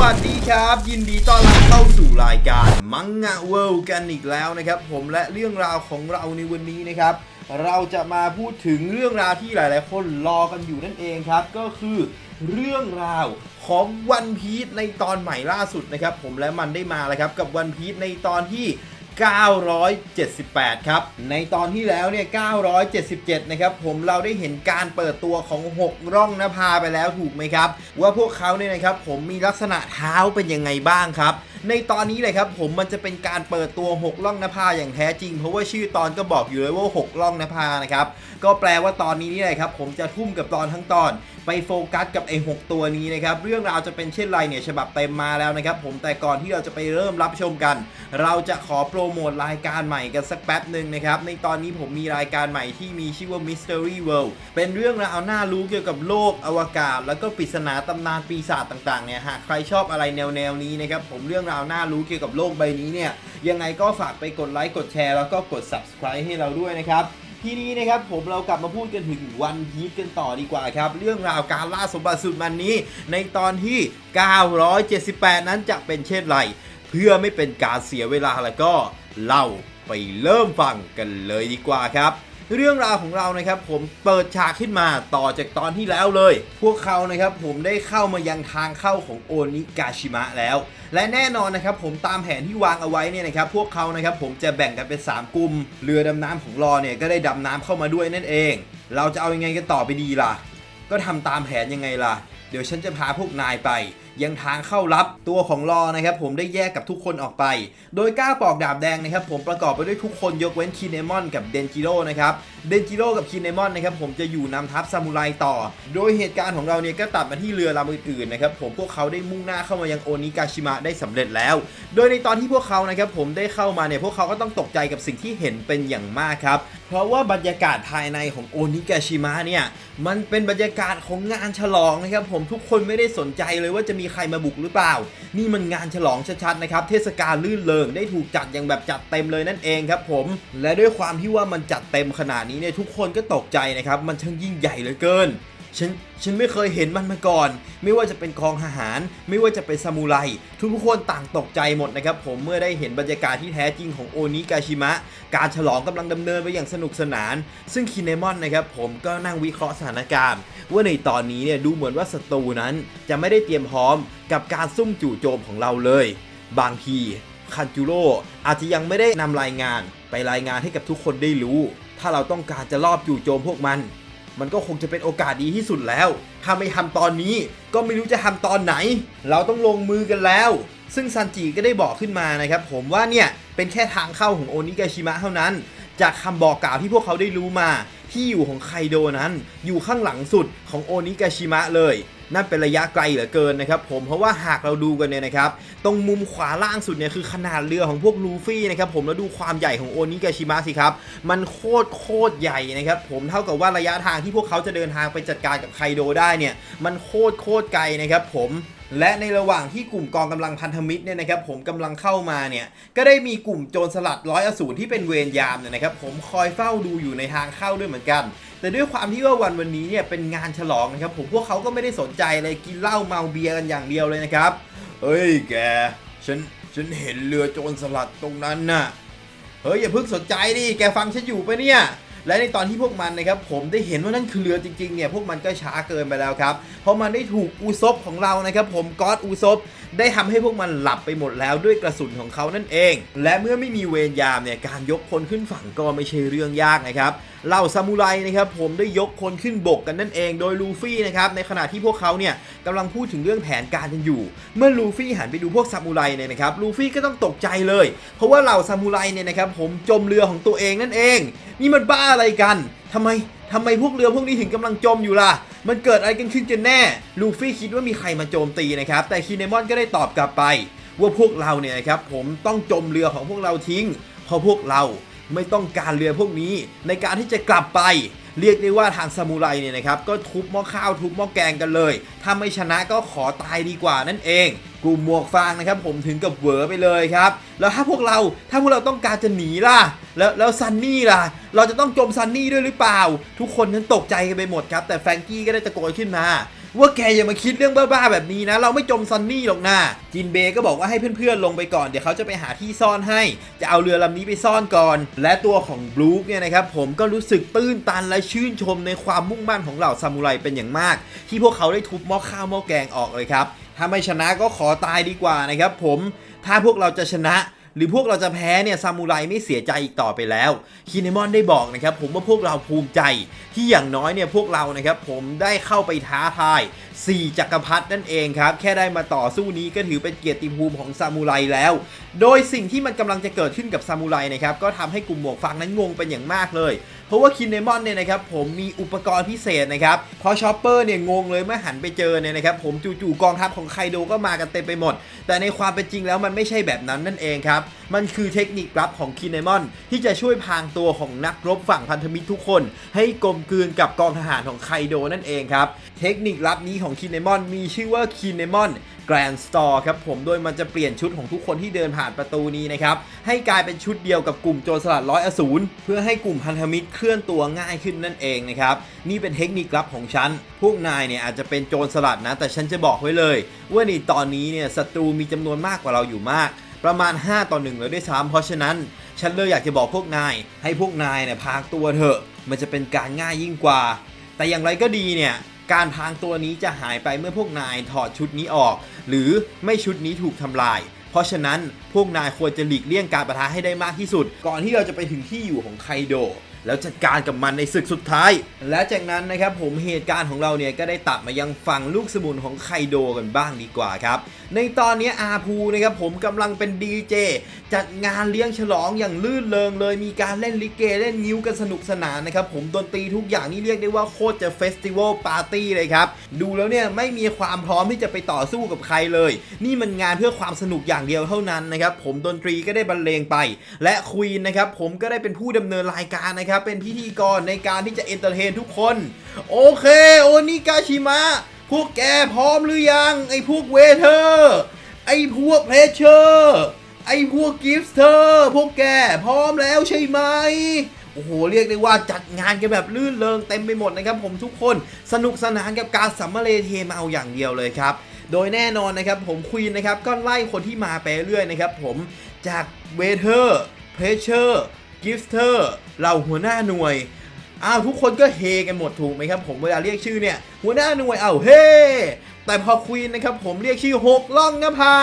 วัสดีครับ ยินดีต้อนรับเข้าสู่รายการมังงะเวิลด์กันอีกแล้วนะครับ ผมและเรื่องราวของเราในวันนี้นะครับ เราจะมาพูดถึงเรื่องราวที่หลาย ๆ คนรอกันอยู่นั่นเองครับ ก็คือเรื่องราวของวันพีชในตอนใหม่ล่าสุดนะครับ ผมและมันได้มาแล้วครับกับวันพีชในตอนที่ 978 ครับ ในตอนที่แล้วเนี่ย 977 นะครับ ผมเราได้เห็นการเปิดตัวของ 6 ร่องนภาไปแล้วถูกไหมครับ ว่าพวกเขาเนี่ยนะครับผมมีลักษณะเท้าเป็นยังไงบ้างครับ ในตอนนี้เลยครับผมมันจะเป็นการเปิดตัว6ร่องนภาอย่างแท้จริง เพราะว่าชื่อตอนก็บอกอยู่เลยว่า6ร่องนภานะครับก็แปลว่าตอนนี้นี่แหละครับผมจะทุ่มกับตอนทั้งตอน ไปโฟกัสกับไอ้หตัวนี้นะครับเรื่องราวจะเป็นเช่นไรเนี่ยฉบับเต็มมาแล้วนะครับผมแต่ก่อนที่เราจะไปเริ่มรับชมกัน เราจะขอโปรโมทรายการใหม่กันสักแป๊บหนึ่งนะครับในตอนนี้ผมมีรายการใหม่ที่มีชื่อว่า Mystery World เป็นเรื่องราวน่ารู้เกี่ยวกับโลกอวกาศ แล้วก็ปริศนาตำนานปีศาจต่างๆเนี่ยหากใครชอบอะไรแนวๆนี้นะครับผมเรื่องราวน่ารู้เกี่ยวกับโลกใบนี้เนี่ยยังไงก็ฝากไปกดไลค์กดแชร์แล้วก็กด subscribe ให้เราด้วยนะครับทีนี้นะครับผมเรากลับมาพูดกันถึงวันพีชกันต่อดีกว่าครับ เรื่องราวการล่าสมบัติสุดมันนี้ ในตอนที่ 978 นั้นจะเป็นเช่นไร เพื่อไม่เป็นการเสียเวลาแล้วก็เล่าไปเริ่มฟังกันเลยดีกว่าครับ เรื่องราวของเรานะครับผมเปิดฉากขึ้นมาต่อจากตอนที่แล้วเลย พวกเขานะครับผมได้เข้ามายังทางเข้าของโอนิกาชิมะแล้ว และแน่นอนนะครับผมตามแผนที่วางเอาไว้เนี่ยนะครับพวกเขานะครับผมจะแบ่งกันเป็น 3 กลุ่ม เรือดำน้ำของรอเนี่ยก็ได้ดำน้ำเข้ามาด้วยนั่นเอง เราจะเอายังไงกันต่อไปดีล่ะ ก็ทำตามแผนยังไงล่ะ เดี๋ยวฉันจะพาพวกนายไป ยังทางเข้ารับตัวของรอนะครับผมได้แยกกับทุกคนออกไป โดยก้าปอกดาบแดงนะครับผมประกอบไปด้วยทุกคนยกเว้นคีเนมอนกับเดนจิโร่นะครับเดนจิโร่กับคีเนมอนนะครับผมจะอยู่นำทัพซามูไรต่อ โดยเหตุการณ์ของเราเนี่ยก็ตัดมาที่เรือลำอื่นๆนะครับผมพวกเขาได้มุ่งหน้าเข้ามายังโอนิกาชิมะได้สำเร็จแล้ว โดยในตอนที่พวกเขานะครับผมได้เข้ามาเนี่ยพวกเขาก็ต้องตกใจกับสิ่งที่เห็นเป็นอย่างมากครับเพราะว่าบรรยากาศภายในของโอนิกาชิมะเนี่ยมันเป็นบรรยากาศของงานฉลองนะครับผมทุกคนไม่ได้สนใจเลยว่าจะมีใครมาบุกหรือเปล่า นี่มันงานฉลองชัดๆนะครับ เทศกาลลื่นเริงได้ถูกจัดอย่างแบบจัดเต็มเลยนั่นเองครับผม และด้วยความที่ว่ามันจัดเต็มขนาดนี้เนี่ยทุกคนก็ตกใจนะครับ มันช่างยิ่งใหญ่เหลือเกิน ฉันฉันไม่เคยเห็นมันมาก่อน ไม่ว่าจะเป็นกองทหาร ไม่ว่าจะเป็นซามูไร ทุกๆคนต่างตกใจหมดนะครับผมเมื่อได้เห็นบรรยากาศที่แท้จริงของโอนิกาชิมะ การฉลองกำลังดำเนินไปอย่างสนุกสนาน ซึ่งคินเนมอนนะครับผมก็นั่งวิเคราะห์สถานการณ์ว่าในตอนนี้เนี่ยดูเหมือนว่าศัตรูนั้น จะไม่ได้เตรียมพร้อมกับการซุ่มจู่โจมของเราเลย บางทีคันจูโร่อาจจะยังไม่ได้นำรายงานไปรายงานให้กับทุกคนได้รู้ ถ้าเราต้องการจะลอบจู่โจมพวกมัน มันก็คงจะเป็นโอกาสดีที่สุดแล้ว ถ้าไม่ทำตอนนี้ก็ไม่รู้จะทำตอนไหน เราต้องลงมือกันแล้ว ซึ่งซันจิก็ได้บอกขึ้นมานะครับผมว่าเนี่ยเป็นแค่ทางเข้าของโอนิกาชิมะเท่านั้น จากคำบอกกล่าวที่พวกเขาได้รู้มา ที่อยู่ของไคโดนั้น อยู่ข้างหลังสุดของโอนิกาชิมะเลย นั่นเป็นระยะไกลเหลือเกินนะครับผมเพราะว่าหากเราดูกันเนี่ยนะครับตรงมุมขวาล่างสุดเนี่ยคือขนาดเรือของพวกลูฟี่นะครับผมแล้วดูความใหญ่ของโอนิกาชิมะสิครับมันโคตรโคตรใหญ่นะครับผมเท่ากับว่าระยะทางที่พวกเขาจะเดินทางไปจัดการกับไคโดได้เนี่ยมันโคตรโคตรไกลนะครับผม และในระหว่างที่กลุ่มกองกำลังพันธมิตรเนี่ยนะครับผมกำลังเข้ามาเนี่ยก็ได้มีกลุ่มโจรสลัดร้อยอสูรที่เป็นเวรยามเนี่ยนะครับผมคอยเฝ้าดูอยู่ในทางเข้าด้วยเหมือนกัน แต่ด้วยความที่ว่าวันวันนี้เนี่ยเป็นงานฉลองนะครับผมพวกเขาก็ไม่ได้สนใจเลยกินเหล้าเมาเบียร์กันอย่างเดียวเลยนะครับเฮ้ยแกฉันฉันเห็นเรือโจรสลัดตรงนั้นน่ะเฮ้ยอย่าเพิ่งสนใจดิแกฟังฉันอยู่ปะเนี่ย และในตอนที่พวกมันนะครับผมได้เห็นว่านั่นคือเรือจริงๆเนี่ยพวกมันก็ช้าเกินไปแล้วครับเพราะมันได้ถูกอูซบของเรานะครับผมก๊อตอูซบ ได้ทำให้พวกมันหลับไปหมดแล้วด้วยกระสุนของเขานั่นเอง และเมื่อไม่มีเวรยามเนี่ยการยกพลขึ้นฝั่งก็ไม่ใช่เรื่องยากนะครับเหล่าซามูไรนะครับผมได้ยกพลขึ้นบกกันนั่นเองโดยลูฟี่นะครับในขณะที่พวกเขาเนี่ยกำลังพูดถึงเรื่องแผนการกันอยู่ เมื่อลูฟี่หันไปดูพวกซามูไรเนี่ยนะครับลูฟี่ก็ต้องตกใจเลย เพราะว่าเหล่าซามูไรเนี่ยนะครับผมจมเรือของตัวเองนั่นเอง นี่มันบ้าอะไรกันทำไมทำไมพวกเรือพวกนี้ถึงกำลังจมอยู่ล่ะ มันเกิดอะไรกันขึ้นกันแน่ ลูฟี่คิดว่ามีใครมาโจมตีนะครับ แต่คีเนมอนก็ได้ตอบกลับไป ว่าพวกเราเนี่ยนะครับผมต้องจมเรือของพวกเราทิ้ง เพราะพวกเราไม่ต้องการเรือพวกนี้ในการที่จะกลับไป เรียกได้ว่าทางซามูไรเนี่ยนะครับก็ทุบหม้อข้าวทุบหม้อแกงกันเลย ถ้าไม่ชนะก็ขอตายดีกว่านั่นเอง กลุ่มหมวกฟางนะครับผมถึงกับเหวอไปเลยครับ แล้วถ้าพวกเราถ้าพวกเราต้องการจะหนีล่ะ แล้วแล้วซันนี่ล่ะ เราจะต้องจมซันนี่ด้วยหรือเปล่า ทุกคนนั้นตกใจกันไปหมดครับ แต่แฟรงกี้ก็ได้ตะโกนขึ้นมา ว่าแกอย่ามาคิดเรื่องบ้าๆแบบนี้นะ เราไม่จมซันนี่หรอกนะจินเบย์ก็บอกว่าให้เพื่อนๆลงไปก่อนเดี๋ยวเขาจะไปหาที่ซ่อนให้ จะเอาเรือลำนี้ไปซ่อนก่อน และตัวของบลูคเนี่ยนะครับผมก็รู้สึกตื้นตันและชื่นชมในความมุ่งมั่นของเหล่าซามูไรเป็นอย่างมาก ที่พวกเขาได้ทุบหม้อข้าวหม้อแกงออกเลยครับถ้าไม่ชนะก็ขอตายดีกว่านะครับผมถ้าพวกเราจะชนะ หรือพวกเราจะแพ้เนี่ยซามูไรไม่เสียใจอีกต่อไปแล้วคินเนมอนได้บอกนะครับผมว่าพวกเราภูมิใจที่อย่างน้อยเนี่ยพวกเรานะครับผมได้เข้าไปท้าทาย4จักรพรรดินั่นเองครับแค่ได้มาต่อสู้นี้ก็ถือเป็นเกียรติภูมิของซามูไรแล้ว โดยสิ่งที่มันกำลังจะเกิดขึ้นกับซามูไรนะครับก็ทำให้กลุ่มหมวกฟางนั้นงงเป็นอย่างมากเลย เพราะว่าคินเนมอนเนี่ยนะครับผมมีอุปกรณ์พิเศษนะครับพอชอปเปอร์เนี่ยงงเลยเมื่อหันไปเจอเนี่ยนะครับผมจู่ๆกองทัพของไคโดก็มากันเต็มไปหมด แต่ในความเป็นจริงแล้วมันไม่ใช่แบบนั้นนั่นเองครับ มันคือเทคนิคลับของคินเนมอนที่จะช่วยพางตัวของนักรบฝั่งพันธมิตรทุกคน ให้กลมกลืนกับกองทหารของไคโดนั่นเองครับเทคนิคลับนี้ของคินเนมอนมีชื่อว่าคินเนมอน แกรนด์สตอร์ครับผมโดยมันจะเปลี่ยนชุดของทุกคนที่เดินผ่านประตูนี้นะครับ ให้กลายเป็นชุดเดียวกับกลุ่มโจรสลัดร้อยอสูรเพื่อให้กลุ่มพันธมิตรเคลื่อนตัวง่ายขึ้นนั่นเองนะครับ นี่เป็นเทคนิคลับของฉัน พวกนายเนี่ยอาจจะเป็นโจรสลัดนะ แต่ฉันจะบอกไว้เลย ว่าในตอนนี้เนี่ยศัตรูมีจำนวนมากกว่าเราอยู่มาก ประมาณ 5 ต่อ1เลยด้วยซ้ำเพราะฉะนั้น ฉันเลยอยากจะบอกพวกนาย ให้พวกนายเนี่ยพางตัวเถอะ มันจะเป็นการง่ายยิ่งกว่า แต่อย่างไรก็ดีเนี่ย การพางตัวนี้จะหายไปเมื่อพวกนายถอดชุดนี้ออก หรือไม่ชุดนี้ถูกทำลาย เพราะฉะนั้นพวกนายควรจะหลีกเลี่ยงการประทะให้ได้มากที่สุด ก่อนที่เราจะไปถึงที่อยู่ของไคโด แล้วจัดการกับมันในศึกสุดท้าย และจากนั้นนะครับผมเหตุการณ์ของเราเนี่ยก็ได้ตัดมายังฝั่งลูกสมุนของไคโดกันบ้างดีกว่าครับ ในตอนนี้อาภูนะครับผมกำลังเป็นดีเจจัดงานเลี้ยงฉลองอย่างลื่นเริงเลยมีการเล่นลิเกเล่นนิ้วกันสนุกสนานนะครับผมดนตรีทุกอย่างนี่เรียกได้ว่าโคตรจะเฟสติวัลปาร์ตี้เลยครับ ดูแล้วเนี่ยไม่มีความพร้อมที่จะไปต่อสู้กับใครเลย นี่มันงานเพื่อความสนุกอย่างเดียวเท่านั้นนะครับผมดนตรีก็ได้บรรเลงไป และควีนนะครับผมก็ได้เป็นผู้ดำเนินรายการนะครับเป็นพิธีกรในการที่จะเอนเตอร์เทนทุกคน โอเค โอนิกาชิมะ พวกแกพร้อมหรือยัง ไอพวกเวเทอร์ ไอพวกเพลเชอร์ ไอพวกกิฟต์เธอร์ พวกแกพร้อมแล้วใช่ไหมโอ้โหเรียกได้ว่าจัดงานกันแบบลื่นเริงเต็มไปหมดนะครับผมทุกคนสนุกสนานกับการสัมมาเลเทมเมาอย่างเดียวเลยครับ โดยแน่นอนนะครับผมควีนนะครับก็ไล่คนที่มาไปเรื่อยนะครับผมจากเวเทอร์เพรเชอร์ กิฟเธอร์เหล่าหัวหน้าหน่วยอ้าวทุกคนก็เฮกันหมดถูกไหมครับผมเวลาเรียกชื่อเนี่ยหัวหน้าหน่วยเอาเฮแต่พอควีนนะครับผมเรียกชื่อหกล่องนภา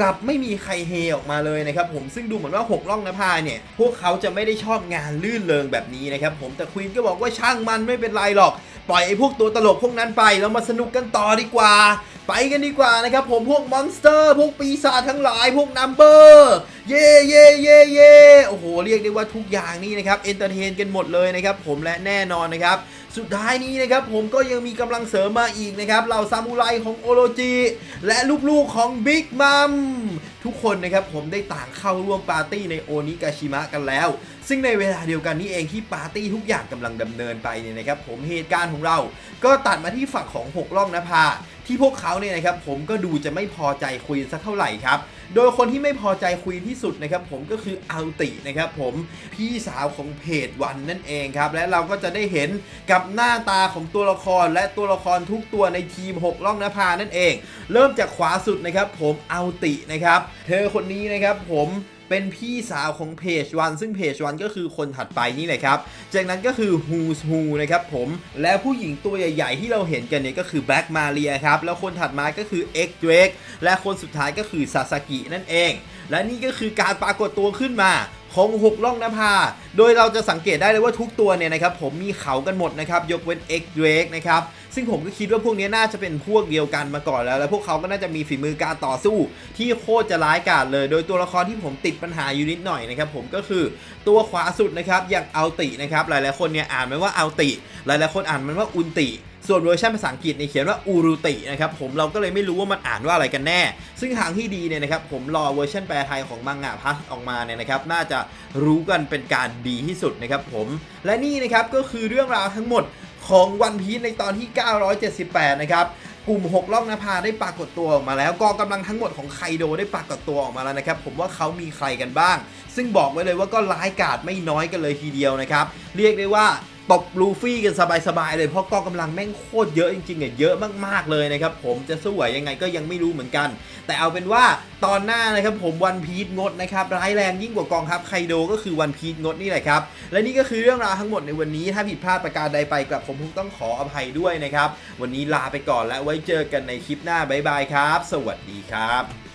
กลับไม่มีใครเฮออกมาเลยนะครับผมซึ่งดูเหมือนว่าหกล่องนภาเนี่ยพวกเขาจะไม่ได้ชอบงานลื่นเริงแบบนี้นะครับผมแต่ควีนก็บอกว่าช่างมันไม่เป็นไรหรอก ปล่อยไอ้พวกตัวตลกพวกนั้นไปแล้วมาสนุกกันต่อดีกว่า ไปกันดีกว่านะครับผมพวกมอนสเตอร์พวกปีศาจทั้งหลายพวกนัมเบอร์เย่เย่เย่เย่โอ้โห เรียกได้ว่าทุกอย่างนี่นะครับเอนเตอร์เทนกันหมดเลยนะครับผมและแน่นอนนะครับ สุดท้ายนี้นะครับผมก็ยังมีกำลังเสริมมาอีกนะครับเหล่าซามูไรของโอโรจิและลูกๆของบิ๊กมัมทุกคนนะครับผมได้ต่างเข้าร่วมปาร์ตี้ในโอนิกาชิมะกันแล้ว ซึ่งในเวลาเดียวกันนี้เองที่ปาร์ตี้ทุกอย่างกำลังดำเนินไปเนี่ยนะครับผมเหตุการณ์ของเราก็ตัดมาที่ฝั่งของหกล่องนภาที่พวกเขาเนี่ยนะครับผมก็ดูจะไม่พอใจคุยสักเท่าไหร่ครับโดยคนที่ไม่พอใจคุยที่สุดนะครับผมก็คืออัลตินะครับผมพี่สาวของเพจวันนั่นเองครับและเราก็จะได้เห็นกับหน้าตาของตัวละครและตัวละครทุกตัวในทีม 6 ล่องนภานั่นเอง เริ่มจากขวาสุดนะครับผมอัลตินะครับเธอคนนี้นะครับผม เป็นพี่สาวของเพจวันซึ่งเพจวันก็คือคนถัดไปนี่เลยครับ จากนั้นก็คือ Who's Who นะครับผม และผู้หญิงตัวใหญ่ๆ ที่เราเห็นกันเนี่ยก็คือ Black Maria ครับ แล้วคนถัดมาก็คือ X Drake และคนสุดท้ายก็คือซาสกินั่นเอง และนี่ก็คือการปรากฏตัวขึ้นมาของหกล่องนภา โดยเราจะสังเกตได้เลยว่าทุกตัวเนี่ยนะครับผมมีเขากันหมดนะครับ ยกเว้น X Drake นะครับ ซึ่งผมก็คิดว่าพวกนี้น่าจะเป็นพวกเดียวกันมาก่อนแล้ว และพวกเขาก็น่าจะมีฝีมือการต่อสู้ ที่โคตรจะร้ายกาจเลย โดยตัวละครที่ผมติดปัญหาอยู่นิดหน่อยนะครับผมก็คือตัวขวาสุดนะครับอย่างอัลตินะครับหลายๆคนเนี่ยอ่านมันว่าอัลติหลายๆคนอ่านมันว่าอุนติส่วนเวอร์ชันภาษาอังกฤษเนี่ยเขียนว่าอูรุตินะครับผมเราก็เลยไม่รู้ว่ามันอ่านว่าอะไรกันแน่ ซึ่งทางที่ดีเนี่ยนะครับผมรอเวอร์ชันแปลไทยของมังงะพัสออกมาเนี่ยนะครับน่าจะรู้กันเป็นการดีที่สุดนะครับผมและนี่นะครับก็คือเรื่องราวทั้งหมด ของวันพีซในตอนที่ 978 นะครับกลุ่ม 6 ล่องนภาได้ปรากฏตัวออกมาแล้วกองกำลังทั้งหมดของไคโดได้ปรากฏตัวออกมาแล้วนะครับ ผมว่าเขามีใครกันบ้าง ซึ่งบอกไว้เลยว่าก็ร้ายกาจไม่น้อยกันเลยทีเดียวนะครับ เรียกได้ว่า ตบลูฟี่กันสบายๆเลยเพราะกองกำลังแม่งโคตรเยอะจริงๆอะเยอะมากๆเลยนะครับผมจะสู้ไหวยังไงก็ยังไม่รู้เหมือนกัน แต่เอาเป็นว่าตอนหน้านะครับผมวันพีชงดนะครับร้ายแรงยิ่งกว่ากองทัพไคโดก็คือวันพีชงดนี่แหละครับและนี่ก็คือเรื่องราวทั้งหมดในวันนี้ถ้าผิดพลาดประการใดไปกลับผมคงต้องขออภัยด้วยนะครับวันนี้ลาไปก่อนและไว้เจอกันในคลิปหน้าบ๊ายบายครับ สวัสดีครับ